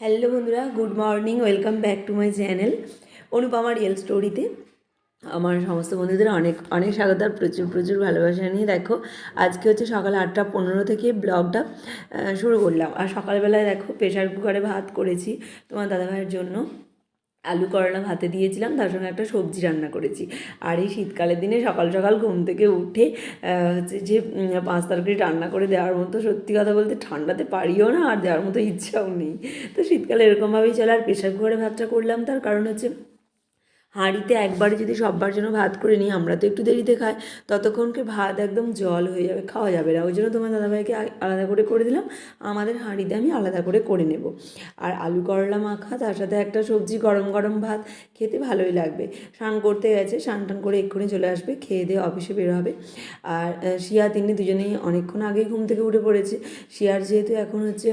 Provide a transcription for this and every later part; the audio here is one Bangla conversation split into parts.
হ্যালো বন্ধুরা, good morning, welcome back to my channel. Anupama real স্টোরিতে। আমার সমস্ত বন্ধুদের অনেক অনেক স্বাগত আর প্রচুর প্রচুর ভালোবাসা নিয়ে। দেখো, আজকে হচ্ছে সকাল আটটা পনেরো থেকে ব্লগটা শুরু করলাম। আর সকালবেলায় দেখো প্রেশার কুকারে ভাত করেছি তোমার দাদাভাইয়ের জন্য। আলু করলা ভাতে দিয়েছিলাম, তার সঙ্গে একটা সবজি রান্না করেছি। আর এই শীতকালের দিনে সকাল সকাল ঘুম থেকে উঠে হচ্ছে যে পাঁচ তরকারি রান্না করে দেওয়ার মতো, সত্যি কথা বলতে ঠান্ডাতে পারিও না, আর দেওয়ার মতো ইচ্ছাও নেই। তো শীতকালে এরকমভাবেই চলে, আর প্রেশার কুকারে ভাতটা করলাম, তার কারণ হচ্ছে হাঁড়িতে একবারে যদি সববার জন্য ভাত করে নিই, আমরা তো একটু দেরিতে খাই ততক্ষণকে ভাত একদম জল হয়ে যাবে, খাওয়া যাবে না। ওই জন্য তোমার দাদাভাইকে আলাদা করে করে দিলাম, আমাদের হাঁড়িতে আমি আলাদা করে করে নেব। আর আলু করলা মাখা, তার সাথে একটা সবজি গরম গরম ভাত, খেতে ভালোই লাগবে। স্নান করতে গেছে, স্নান টান করে এক্ষুনি চলে আসবে, খেয়ে দিয়ে অফিসে বের হবে। আর শিয়া তিনি দুজনেই অনেকক্ষণ আগেই ঘুম থেকে উঠে পড়েছে। শিয়ার যেহেতু এখন হচ্ছে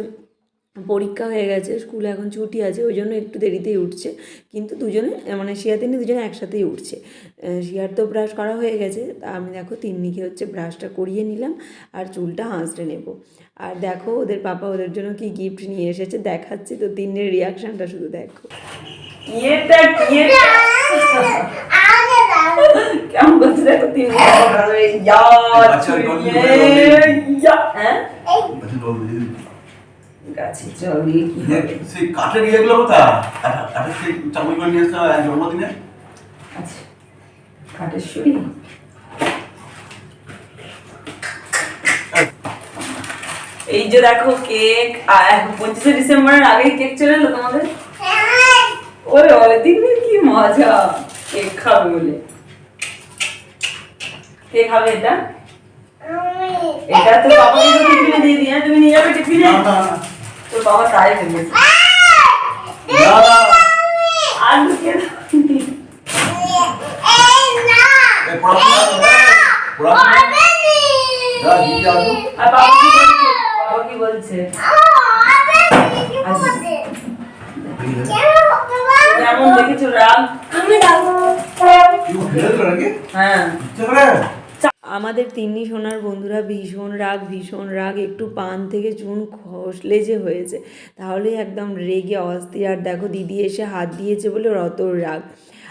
পরীক্ষা হয়ে গেছে স্কুলে এখন ছুটি আছে ওই জন্য একটু দেরিতেই উঠছে। কিন্তু দুজনে মানে শিয়া তিন্নি দুজনে একসাথেই উঠছে। শিয়ার তো ব্রাশ করা হয়ে গেছে তা আমি দেখো তিন্নিকে হচ্ছে ব্রাশটা করিয়ে নিলাম আর চুলটা হাঁচড়ে নেব। আর দেখো ওদের পাপা ওদের জন্য কি গিফট নিয়ে এসেছে দেখাচ্ছি তো তিন্নির রিয়াকশানটা শুধু দেখো। কেমন করছে দেখো তিন্নি ইয়া ইয়া হ্যাঁ? গাছে জল দিয়ে কি সেই কাঠের ইয়েগুলো কোথা কাঠের সেই চামচগুলো নিয়ে এসছে আমার জন্মদিনে। আচ্ছা কাঠের ছুরি? এই যে দেখো কেক পঁচিশে ডিসেম্বরের আগেই কেক চলে এলো তোমাদের? ওরে ওরে দিনে কি মজা। কেক খাবে বলে। কে খাবে এটা? এটা তো তো টিফিনে দিয়ে হ্যাঁ? তুমি নিয়ে যাবে টিফিনে? না, না, না। তো বাবা তাই না। আর আসুক। আর বাবা কি বলছে বাবা কি বলছে কেমন দেখেছ রাগ কেউ ফেলে হ্যাঁ? আমাদের তিন্নি সোনার বন্ধুরা ভীষণ রাগ ভীষণ রাগ, একটু পান থেকে চুন খসলে যে হয়েছে তাহলে একদম রেগে অস্থির। আর দেখো দিদি এসে হাত দিয়েছে বলে ওর অত রাগ।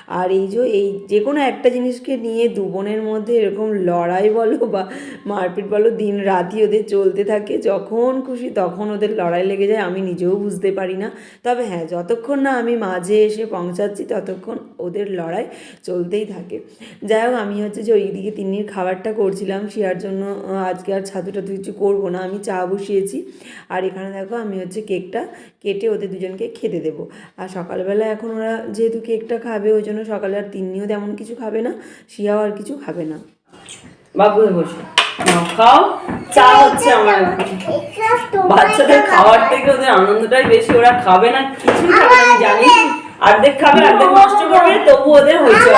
আর এই যে এই যে কোনো একটা জিনিসকে নিয়ে দু বোনের মধ্যে এরকম লড়াই বলো বা মারপিট বলো, দিন রাতই ওদের চলতে থাকে। যখন খুশি তখন ওদের লড়াই লেগে যায়, আমি নিজেও বুঝতে পারি না। তবে হ্যাঁ যতক্ষণ না আমি মাঝে এসে পৌঁছাচ্ছি, ততক্ষণ ওদের লড়াই চলতেই থাকে। যাই হোক, আমি হচ্ছে যে ওইদিকে তিন্নির খাবারটা করছিলাম শিয়ার জন্য আজকে আর ছাতু টাতু কিছু করব না, আমি চা বসিয়েছি। আর এখানে দেখো, আমি হচ্ছে কেকটা কেটে ওদের দুজনকে খেতে দেবো। আর সকালবেলা এখন ওরা যেহেতু কেকটা খাবে, ওই জন্য সকালে আর তিন্নিও তেমন কিছু খাবে না, শিয়াও আর কিছু খাবে না। বাবু বসে। খাও। চা হচ্ছে আমার বাচ্চাদের খাওয়ার থেকে ওদের আনন্দটাই বেশি, ওরা খাবে না, কিছুই খাবে আমি জানি। খাবে নষ্ট করবে, তবু ওদের হয়েছে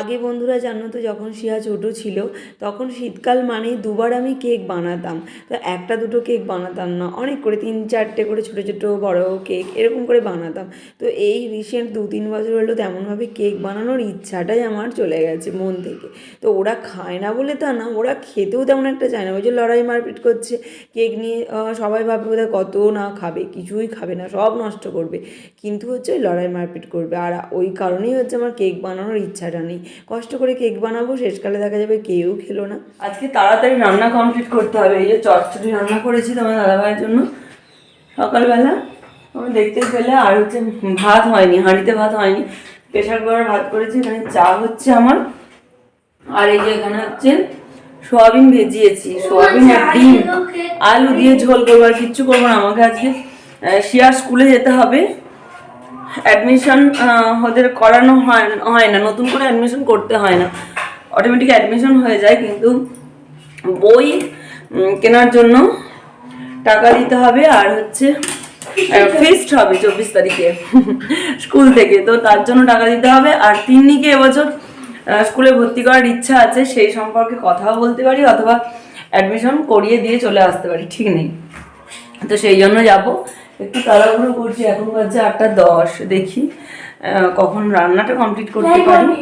আগে বন্ধুরা জানো তো যখন শিয়া ছোট ছিল, তখন শীতকাল মানেই দুবার আমি কেক বানাতাম। তো একটা দুটো কেক বানাতাম না, অনেক করে, তিন চারটে করে ছোটো ছোটো বড় কেক এরকম করে বানাতাম। তো এই রিসেন্ট দু তিন বছর হলো তেমনভাবে কেক বানানোর ইচ্ছাটাই আমার চলে গেছে মন থেকে। তো ওরা খায় না বলে তা না, ওরা খেতেও তেমন একটা চায় না। ওই যে লড়াই মারপিট করছে, কেক নিয়ে সবাই ভাবে বোধহয় কত না খাবে, কিছুই খাবে না, সব নষ্ট করবে। কিন্তু হচ্ছে ওই লড়াই মারপিট করবে। আর ওই কারণেই হচ্ছে আমার কেক বানানোর ইচ্ছাটা নেই। কষ্ট করে কেক বানাবো শেষকালে দেখা যাবে কেউ খেলো না। আজকে তাড়াতাড়ি রান্না কমপ্লিট করতে হবে। এই যে চটচটি রান্না করেছি তোমার দাদাভাইয়ের জন্য। সকালবেলা আমি দেখতে পেলে আর হচ্ছে ভাত হয়নি হাঁড়িতে ভাত হয়নি। প্রেশার কুকারে ভাত করেছি এখানে চা হচ্ছে আমার। আর এই যে এখানে হচ্ছে সোয়াবিন ভেজিয়েছি। সোয়াবিন আর ডিম। আলু দিয়ে ঝোল করব আর কিচ্ছু করব না। আমাকে আজকে শিয়ার স্কুলে যেতে হবে। অ্যাডমিশন ওদের করানো হয় হয় না, নতুন করে অ্যাডমিশন করতে হয় না। অটোমেটিক অ্যাডমিশন হয়ে যায়, কিন্তু বই কেনার জন্য টাকা দিতে হবে, আর হচ্ছে ফিস্ট হবে চব্বিশ তারিখে, স্কুল থেকে। তো তার জন্য টাকা দিতে হবে, আর তিন্নিকে এবছর স্কুলে ভর্তি করার ইচ্ছা আছে, সেই সম্পর্কে কথাও বলতে পারি, অথবা অ্যাডমিশন করিয়ে দিয়ে চলে আসতে পারি, ঠিক নেই। তো সেই জন্য যাব। একটু তাড়াহুড়ো করছি এখন বাজছে আটটা দশ দেখি কখন রান্নাটা কমপ্লিট করতে পারি।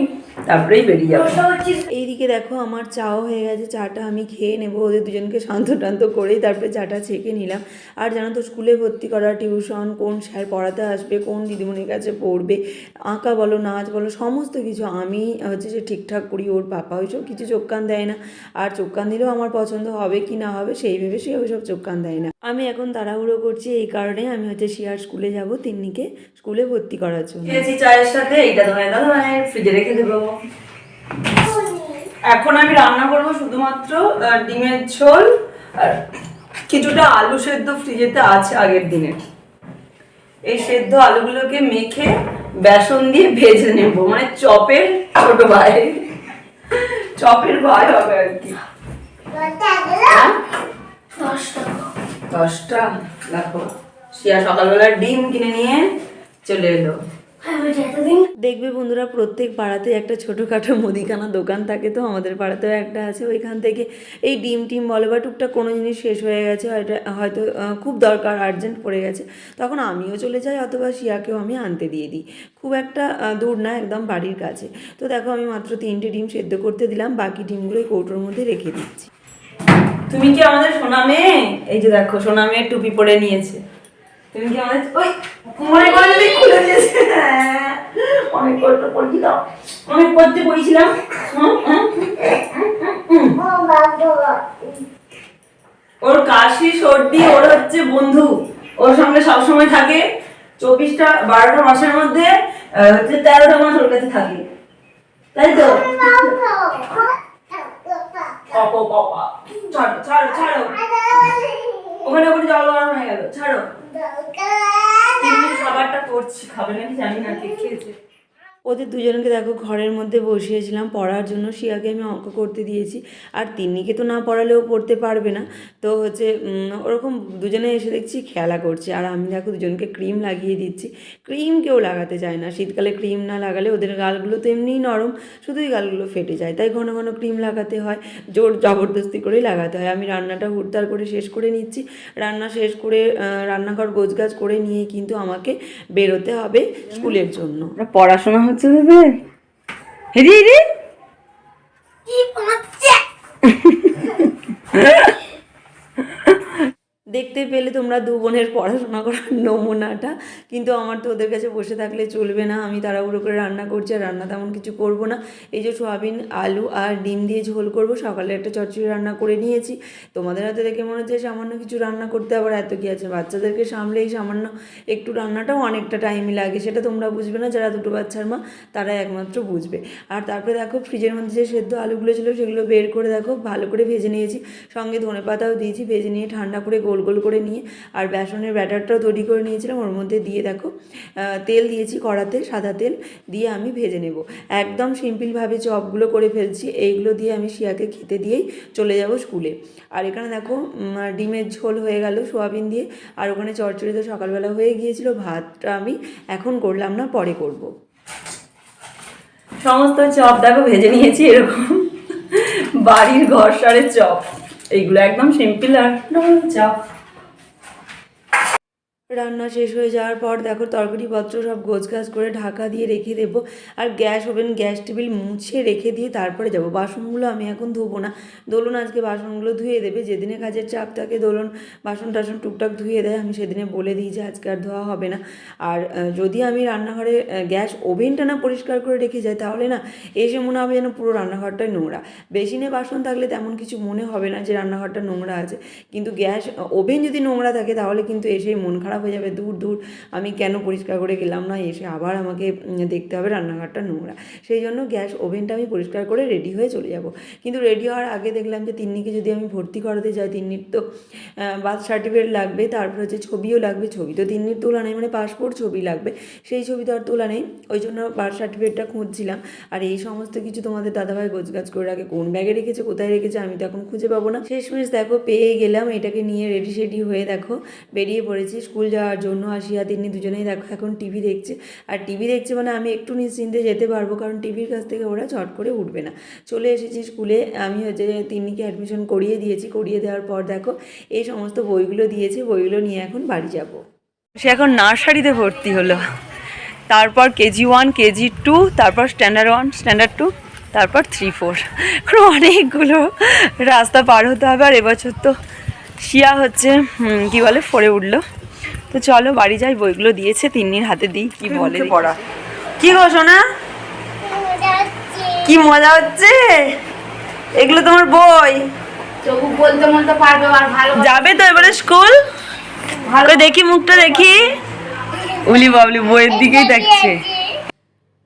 তারপরেই বেরিয়ে যাব। এইদিকে দেখো আমার চাও হয়ে গেছে চাটা আমি খেয়ে নেব ওদের দুজনকে শান্ত টান্ত করেই তারপরে চাটা ছেঁকে নিলাম। আর জানো তো স্কুলে ভর্তি করা টিউশন কোন স্যার পড়াতে আসবে কোন দিদিমণির কাছে পড়বে আঁকা বলো নাচ বলো সমস্ত কিছু আমি হচ্ছে যে ঠিকঠাক করি ওর পাপা ওইসব কিছু চোখ কান দেয় না। আর চোখ কান দিলেও আমার পছন্দ হবে কি না হবে সেই ভেবে সে ওইসব চোখ কান দেয় না। আমি এখন তাড়াহুড়ো করছি এই কারণে আমি হচ্ছে শিয়ার স্কুলে যাব তিন্নিকে স্কুলে ভর্তি করার জন্য। খেয়েছি চায়ের সাথে এইটা ধরে দাদা মানে ফ্রিজে রেখে দেবো। এখন আমি রান্না করব শুধুমাত্র ডিমের ঝোল আর কিছুটা আলু সেদ্ধ ফ্রিজেতে আছে আগের দিনের এই সেদ্ধ আলুগুলোকে মেখে বেসন দিয়ে ভেজে নেব মানে চপের ছোট ভাই। চপের ভাই হবে আর কি। হ্যাঁ? দশটা দেখো শিয়া সকালবেলা ডিম কিনে নিয়ে চলে এলো। দেখবে বন্ধুরা প্রত্যেক পাড়াতে একটা ছোটোখাটো মুদিখানা দোকান থাকে তো আমাদের পাড়াতেও একটা আছে। ওইখান থেকে এই ডিম টিম বলে বা টুকটাক কোনো জিনিস শেষ হয়ে গেছে হয়তো হয়তো খুব দরকার আর্জেন্ট পড়ে গেছে। তখন আমিও চলে যাই অথবা শিয়াকেও আমি আনতে দিয়ে দিই। খুব একটা দূর না একদম বাড়ির কাছে। তো দেখো আমি মাত্র তিনটে ডিম সেদ্ধ করতে দিলাম বাকি ডিমগুলো এই কৌটোর মধ্যে রেখে দিচ্ছি। তুমি কি আমাদের সোনা মেয়ে? এই যে দেখো, সোনা মেয়ে টুপি পরে নিয়েছে। তুমি কি আমাদের ওই মনে করলে খুলে দিয়েছে। অনেক করতে পড়ছিলাম। অনেক করতে পড়েছিলাম। ওর কাশি, সর্দি, ওর হচ্ছে বন্ধু। ওর সঙ্গে সবসময় থাকে। চব্বিশটা, বারোটা মাসের মধ্যে হচ্ছে তেরোটা মাস ওর কাছে থাকে। তাই তো? কপো কপা ছাড়ো ছাড়ো ছাড়ো। ওখানে ওখানে জল গরম হয়ে গেল। ছাড়ো। খাবারটা করছি খাবে নাকি জানি না কে খেয়েছে। ওদের দুজনকে দেখো ঘরের মধ্যে বসিয়েছিলাম, পড়ার জন্য শিয়াকে আমি অঙ্ক করতে দিয়েছি। আর তিন্নিকে তো না পড়ালেও পড়তে পারবে না। তো হচ্ছে ওরকম দুজনে এসে দেখছি খেলা করছে। আর আমি দেখো দুজনকে ক্রিম লাগিয়ে দিচ্ছি। ক্রিম কেউ লাগাতে চায় না। শীতকালে ক্রিম না লাগালে ওদের গালগুলো তো এমনিই নরম। শুধুই গালগুলো ফেটে যায়। তাই ঘন ঘন ক্রিম লাগাতে হয়। জোর জবরদস্তি করেই লাগাতে হয়। আমি রান্নাটা হুড়তাড় করে শেষ করে নিচ্ছি। রান্না শেষ করে রান্নাঘর গোছগাছ করে নিয়ে কিন্তু আমাকে বেরোতে হবে স্কুলের জন্য। পড়াশোনা হচ্ছে দেবে হেরি হেরি দেখতে পেলে তোমরা দু বোনের পড়াশোনা করার নমুনাটা, কিন্তু আমার তো ওদের কাছে বসে থাকলে চলবে না। আমি তাড়াহুড়ো করে রান্না করছি আর রান্না তেমন কিছু করব না। এই যে সোয়াবিন, আলু আর ডিম দিয়ে ঝোল করব, সকালে একটা চচ্চড়ি রান্না করে নিয়েছি। তোমাদের হাতে দেখে মনে হচ্ছে সামান্য কিছু রান্না করতে আবার এত কি আছে? বাচ্চাদেরকে সামলেই সামান্য একটু রান্নাটাও অনেকটা টাইমই লাগে, সেটা তোমরা বুঝবে না। যারা দুটো বাচ্চার মা, তারা একমাত্র বুঝবে। আর তারপরে দেখো, ফ্রিজের মধ্যে যে সেদ্ধ আলুগুলো ছিল, সেগুলো বের করে দেখো, ভালো করে ভেজে নিয়েছি। সঙ্গে ধনে পাতাও দিয়েছি, ভেজে নিয়ে ঠান্ডা করে গোল গোল করে নিয়ে আর বেসনের ব্যাটারটাও তৈরি করে নিয়েছিলাম। ওর মধ্যে দিয়ে দেখো তেল দিয়েছি কড়াতে, সাদা তেল, দিয়ে আমি ভেজে নেব। একদম সিম্পলভাবে চপগুলো করে ফেলছি, এইগুলো দিয়ে আমি শিয়াকে খেতে দিয়েই চলে যাব স্কুলে। আর এখানে দেখো ডিমের ঝোল হয়ে গেল সোয়াবিন দিয়ে। আর ওখানে চচ্চড়ি তো সকালবেলা হয়ে গিয়েছিল, ভাতটা আমি এখন করলাম না, পরে করব। সমস্ত চপ দেখো, ভেজে নিয়েছি এরকম। বাড়ির ঘর সারের চপ, এইগুলো একদম সিম্পল আর চপ। রান্না শেষ হয়ে যাওয়ার পর দেখো তরকারিপত্র সব গোছগাছ করে ঢাকা দিয়ে রেখে দেবো। আর গ্যাস ওভেন, গ্যাস টেবিল মুছে রেখে দিয়ে তারপরে যাব। বাসনগুলো আমি এখন ধোবো না। দোলন আজকে বাসনগুলো ধুয়ে দেবে। যেদিনে কাজের চাপ থাকে দোলন বাসন টাসন টুকটাক ধুয়ে দেয়। আমি সেদিনে বলে দিই যে আজকে আর ধোয়া হবে না। আর যদি আমি রান্নাঘরে গ্যাস ওভেনটা না পরিষ্কার করে রেখে যাই, তাহলে না এসে মনে হবে যেন পুরো রান্নাঘরটাই নোংরা। বেসিনে বাসন থাকলে তেমন কিছু মনে হবে না যে রান্নাঘরটা নোংরা আছে। কিন্তু গ্যাস ওভেন যদি নোংরা থাকে, তাহলে কিন্তু এসেই মন খারাপ হয়ে যাবে, দূর দূর। আমি কেন পরিষ্কার করে গেলাম না? এসে আবার আমাকে দেখতে হবে রান্নাঘরটা নোংরা। সেই জন্য গ্যাস ওভেনটা আমি পরিষ্কার করে রেডি হয়ে চলে যাব। কিন্তু রেডি হওয়ার আগে দেখলাম যে তিন্নিকে যদি আমি ভর্তি করাতে যাই, তিন্নির তো বার্থ সার্টিফিকেট লাগবে, তারপর হচ্ছে ছবিও লাগবে, ছবি তো তিন্নির তোলা নেই মানে পাসপোর্ট ছবি লাগবে। সেই ছবি তো আর তোলা নেই। ওই জন্য বার্থ সার্টিফিকেটটা খুঁজছিলাম। আর এই সমস্ত কিছু তোমাদের দাদাভাই গোছগাছ করে রাখে। কোন ব্যাগে রেখেছে, কোথায় রেখেছে, আমি তো এখন খুঁজে পাবো না। শেষমেশ দেখো, পেয়ে গেলাম। এটাকে নিয়ে রেডি সেডি হয়ে দেখো। বেরিয়ে পড়েছি। স্কুল জন্য আসিয়া তিনি দুজনেই দেখো এখন টিভি দেখছে। আর টিভি দেখছে মানে আমি একটু নিশ্চিন্তে যেতে পারব, কারণ টিভির কাছ থেকে ওরা চট করে উঠবে না। চলে এসেছি স্কুলে, আমি হচ্ছে তিন্নিকে অ্যাডমিশন করিয়ে দিয়েছি। করিয়ে দেওয়ার পর দেখো এই সমস্ত বইগুলো দিয়েছে, বইগুলো নিয়ে এখন বাড়ি যাব। সে এখন নার্সারিতে ভর্তি হলো। তারপর কেজি ওয়ান, কেজি টু, তারপর স্ট্যান্ডার্ড ওয়ান স্ট্যান্ডার্ড টু তারপর থ্রি ফোর এখন অনেকগুলো রাস্তা পার হতে হবে। আর এবছর তো শিয়া হচ্ছে কি বলে, ফোরে উঠল। তো চলো বাড়ি যাই বইগুলো দিয়েছে তিন্নির হাতে দিই কি বলে পড়া। কি গো সোনা? কি মজা হচ্ছে? এগুলো তোমার বই। যাবে তো এবারে স্কুল? ভালো দেখি মুখটা দেখি। উলি বাবলি বইয়ের দিকেই দেখছে।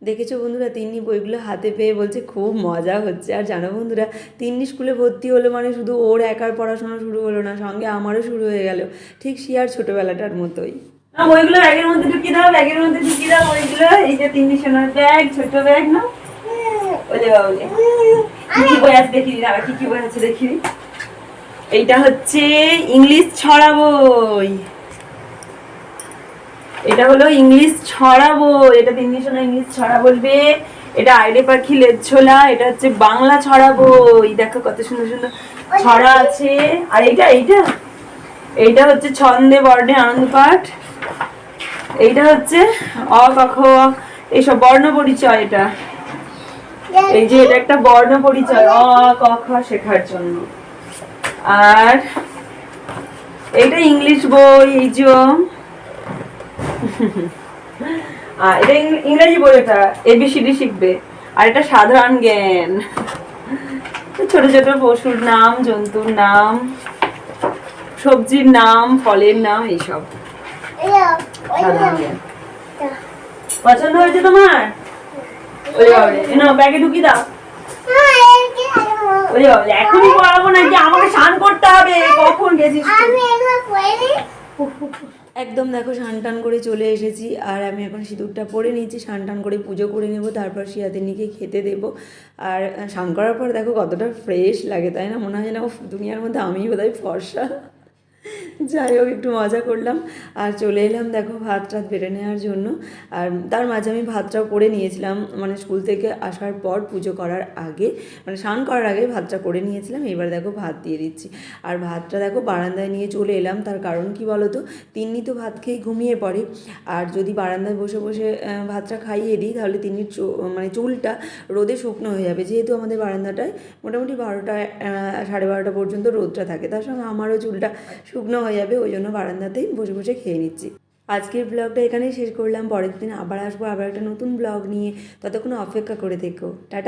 দেখেছ বন্ধুরা, তিন্নি বইগুলো হাতে পেয়ে বলছে খুব মজা হচ্ছে। আর জানো বন্ধুরা, তিন্নি স্কুলে ভর্তি হলো মানে শুধু ওর একার পড়াশোনা শুরু হলো না, সঙ্গে আমারও শুরু হয়ে গেল। ঠিক সে আর ছোটবেলাটার মতোই। বইগুলো ব্যাগের মধ্যে ঢুকিয়ে দাও, ব্যাগের মধ্যে ঢুকিয়ে দাও, বইগুলো। এই যে তিন সোনার ব্যাগ, ছোট ব্যাগ, না? ওলে বাবুলে কি বই আছে দেখি, দাঁড়া, কি কি বই আছে দেখি। এইটা হচ্ছে ইংলিশ ছড়া বই। এটা হলো ইংলিশ ছড়াবো, এটা তিন সোনা ইংলিশ ছড়া বলবে। এটা আইডে পাখি লেজছোলা এটা হচ্ছে বাংলা ছড়াবো। এই দেখো কত সুন্দর সুন্দর ছড়া আছে। আর এইটা এইটা? এইটা হচ্ছে ছন্দে বর্ণে আনন্দ পাঠ এইটা হচ্ছে অ ক খ এইসব বর্ণ পরিচয় এটা। এই যে এটা একটা বর্ণ পরিচয় অ ক খ শেখার জন্য। আর এইটা ইংলিশ বই, এই যে আর এটা ইংরেজি বই এটা এবিসিডি শিখবে। আর এটা সাধারণ জ্ঞান। ছোট ছোট পশুর নাম, জন্তুর নাম, সবজির নাম, ফলের নাম, এইসব। পছন্দ হয়েছে তোমার? ওরে বাবারে এ ব্যাগে ঢুকিয়ে দাও। ওরে বাবারে এখনই পড়াবো নাকি? আমাকে স্নান করতে হবে। কখন গেছিস তুই? একদম দেখো টান করে চলে এসেছি, আর আমি এখন সিঁদুরটা পরে স্নান টান করে পুজো করে নেব, তারপর শিয়াদিনীকে খেতে দেব। আর স্নান করার পর দেখো কতটা ফ্রেশ লাগে, তাই না? মনে হয় না ও দুনিয়ার মধ্যে আমিই বোধহয় ফর্সা। যাই হোক, একটু মজা করলাম। আর চলে এলাম দেখো ভাত টাত বেড়ে নেওয়ার জন্য। আর তার মাঝে আমি ভাতটাও করে নিয়েছিলাম। মানে স্কুল থেকে আসার পর পুজো করার আগে মানে স্নান করার আগে ভাতটা করে নিয়েছিলাম। এবার দেখো ভাত দিয়ে দিচ্ছি। আর ভাতটা দেখো বারান্দায় নিয়ে চলে এলাম। তার কারণ কি বলো তো তিন্নি তো ভাত খেয়ে ঘুমিয়ে পড়ে। আর যদি বারান্দায় বসে বসে ভাতটা খাইয়ে দিই, তাহলে তিন্নির মানে চুলটা রোদে শুকনো হয়ে যাবে। যেহেতু আমাদের বারান্দাটায় মোটামুটি বারোটা সাড়ে বারোটা পর্যন্ত রোদটা থাকে। তার সঙ্গে আমারও চুলটা শুকনো হয়ে যাবে, ওই জন্য বারান্দাতেই বসে বসে খেয়ে নিচ্ছি। আজকের ব্লগটা এখানেই শেষ করলাম, পরের দিন আবার আসব, আবার একটা নতুন ব্লগ নিয়ে। ততক্ষণ অপেক্ষা করে দেখো টাটা।